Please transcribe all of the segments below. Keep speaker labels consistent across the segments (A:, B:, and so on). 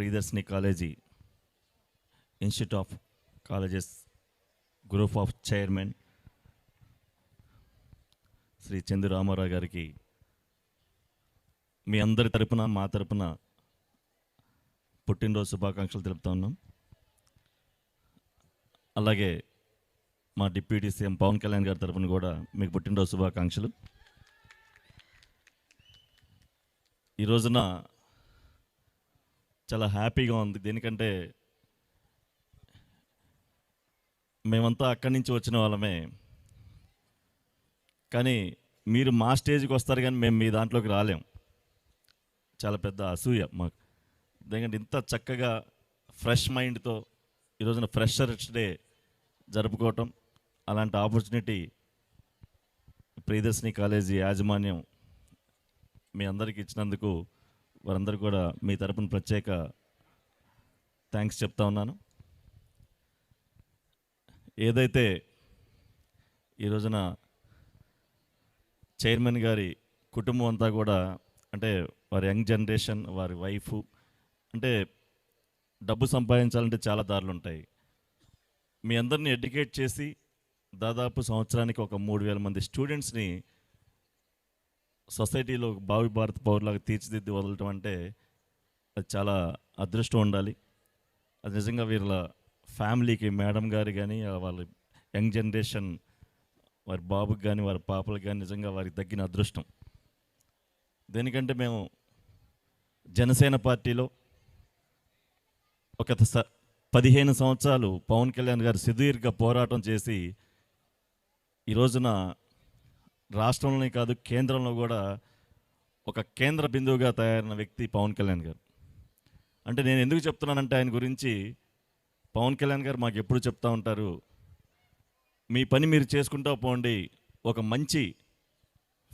A: Priyadarshini college institute of colleges group of chairman Shri Chandu Ramarao గారికి మీ అందరి తరపున మా తరపున పుట్టినరోజు శుభాకాంక్షలు తెలుపుతా ఉన్నాం. అలాగే మా డిప్యూటీ సీఎం పవన్ కళ్యాణ్ గారి తరఫున కూడా మీకు పుట్టినరోజు శుభాకాంక్షలు. ఈ రోజున చాలా హ్యాపీగా ఉంది. దీనికంటే మేమంతా అక్కడి నుంచి వచ్చిన వాళ్ళమే. కానీ మీరు మా స్టేజ్కి వస్తారు కానీ మేము మీ దాంట్లోకి రాలేం. చాలా పెద్ద అసూయ మాకు. ఎందుకంటే ఇంత చక్కగా ఫ్రెష్ మైండ్తో ఈరోజున ఫ్రెషర్స్ డే జరుపుకోవటం అలాంటి ఆపర్చునిటీ ప్రియదర్శిని కాలేజీ యాజమాన్యం మీ అందరికీ ఇచ్చినందుకు వారందరూ కూడా మీ తరపున ప్రత్యేక థ్యాంక్స్ చెప్తా ఉన్నాను. ఏదైతే ఈ రోజున చైర్మన్ గారి కుటుంబం అంతా కూడా అంటే వారి యంగ్ జనరేషన్ వారి వైఫ్ అంటే డబ్బు సంపాదించాలంటే చాలా దారులు ఉంటాయి. మీ అందరిని ఎడ్యుకేట్ చేసి దాదాపు సంవత్సరానికి ఒక మూడు వేల మంది స్టూడెంట్స్ని సొసైటీలో భావి భారత పౌరులాగా తీర్చిదిద్ది వదలటం అంటే అది చాలా అదృష్టం ఉండాలి. అది నిజంగా వీళ్ళ ఫ్యామిలీకి మేడం గారు కానీ వాళ్ళ యంగ్ జనరేషన్ వారి బాబుకి కానీ వారి పాపలకు కానీ నిజంగా వారికి తగ్గిన అదృష్టం. దేనికంటే మేము జనసేన పార్టీలో ఒక స పదిహేను సంవత్సరాలు పవన్ కళ్యాణ్ గారు సుదీర్ఘ పోరాటం చేసి ఈ రోజున రాష్ట్రంలోనే కాదు కేంద్రంలో కూడా ఒక కేంద్ర బిందువుగా తయారైన వ్యక్తి పవన్ కళ్యాణ్ గారు. అంటే నేను ఎందుకు చెప్తున్నానంటే ఆయన గురించి పవన్ కళ్యాణ్ గారు మాకు ఎప్పుడు చెప్తా ఉంటారు మీ పని మీరు చేసుకుంటూ పోండి ఒక మంచి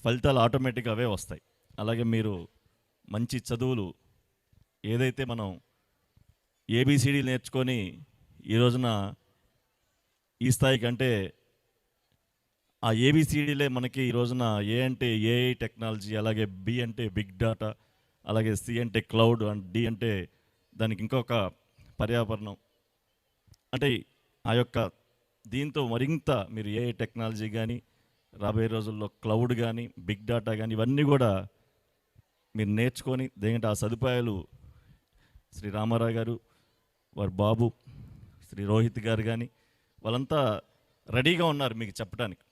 A: ఫలితాలు ఆటోమేటిక్గా అవే వస్తాయి. అలాగే మీరు మంచి చదువులు ఏదైతే మనం ఏబిసిడి నేర్చుకొని ఈ రోజున ఈ స్థాయికి అంటే ఆ ఏబిసిడీలే మనకి ఈ రోజున ఏ అంటే ఏఐ టెక్నాలజీ అలాగే బి అంటే బిగ్ డాటా అలాగే సి అంటే క్లౌడ్ అండ్ డి అంటే దానికి ఇంకొక పర్యావరణం. అంటే ఆ యొక్క దీంతో మరింత మీరు ఏ టెక్నాలజీ కానీ రాబోయే రోజుల్లో క్లౌడ్ కానీ బిగ్ డాటా కానీ ఇవన్నీ కూడా మీరు నేర్చుకొని దేనికంటే ఆ సదుపాయాలు శ్రీ రామారావు గారు వారి బాబు శ్రీ రోహిత్ గారు కానీ వాళ్ళంతా రెడీగా ఉన్నారు మీకు చెప్పడానికి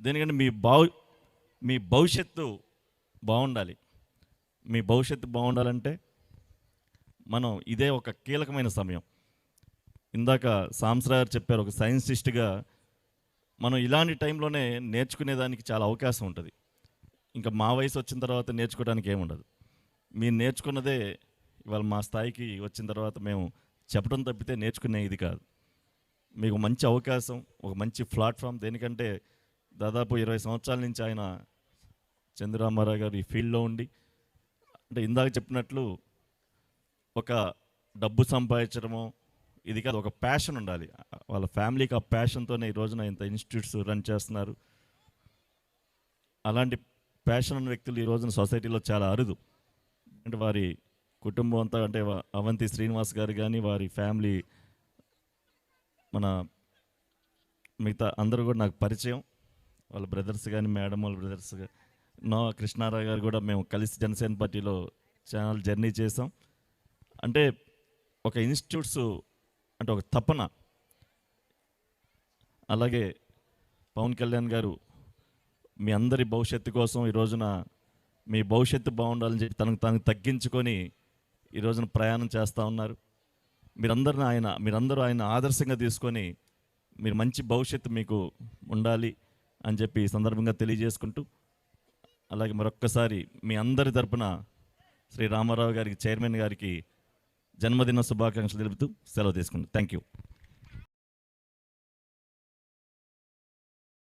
A: దేనికంటే మీ భవి మీ భవిష్యత్తు బాగుండాలి. మీ భవిష్యత్తు బాగుండాలంటే మనం ఇదే ఒక కీలకమైన సమయం. ఇందాక సాంసరా గారు చెప్పారు ఒక సైన్సిస్ట్గా మనం ఇలాంటి టైంలోనే నేర్చుకునేదానికి చాలా అవకాశం ఉంటుంది. ఇంకా మా వయసు వచ్చిన తర్వాత నేర్చుకోవడానికి ఏముండదు మీరు నేర్చుకున్నదే ఇవాళ మా స్థాయికి వచ్చిన తర్వాత మేము చెప్పడం తప్పితే నేర్చుకునే ఇది కాదు. మీకు మంచి అవకాశం ఒక మంచి ప్లాట్ఫామ్ దేనికంటే దాదాపు ఇరవై సంవత్సరాల నుంచి ఆయన చంద్రరామారావు గారు ఈ ఫీల్డ్లో ఉండి అంటే ఇందాక చెప్పినట్లు ఒక డబ్బు సంపాదించడమో ఇది కాదు ఒక ప్యాషన్ ఉండాలి. వాళ్ళ ఫ్యామిలీకి ఆ ప్యాషన్తోనే ఈ రోజున ఇంత ఇన్స్టిట్యూట్స్ రన్ చేస్తున్నారు. అలాంటి ప్యాషన్ ఉన్న వ్యక్తులు ఈ రోజున సొసైటీలో చాలా అరుదు. అంటే వారి కుటుంబం అంతా అంటే అవంతి శ్రీనివాస్ గారు కానీ వారి ఫ్యామిలీ మన మిగతా అందరూ కూడా నాకు పరిచయం. వాళ్ళ బ్రదర్స్ కానీ మేడం వాళ్ళ బ్రదర్స్ నో కృష్ణారావు గారు కూడా మేము కలిసి జనసేన పార్టీలో ఛానల్ జర్నీ చేసాం అంటే ఒక ఇన్స్టిట్యూట్స్ అంటే ఒక తపన. అలాగే పవన్ కళ్యాణ్ గారు మీ అందరి భవిష్యత్తు కోసం ఈ రోజున మీ భవిష్యత్తు బాగుండాలని చెప్పి తనకు తనకు తగ్గించుకొని ఈ రోజున ప్రయాణం చేస్తూ ఉన్నారు. మీరందరిని ఆయన మీరందరూ ఆయన ఆదర్శంగా తీసుకొని మీరు మంచి భవిష్యత్తు మీకు ఉండాలి. అని చెప్పి ఈ సందర్భంగా తెలియజేసుకుంటూ అలాగే మరొక్కసారి మీ అందరి తరపున శ్రీ రామారావు గారికి చైర్మన్ గారికి జన్మదిన శుభాకాంక్షలు తెలుపుతూ సెలవు తీసుకుంటాం థ్యాంక్ యూ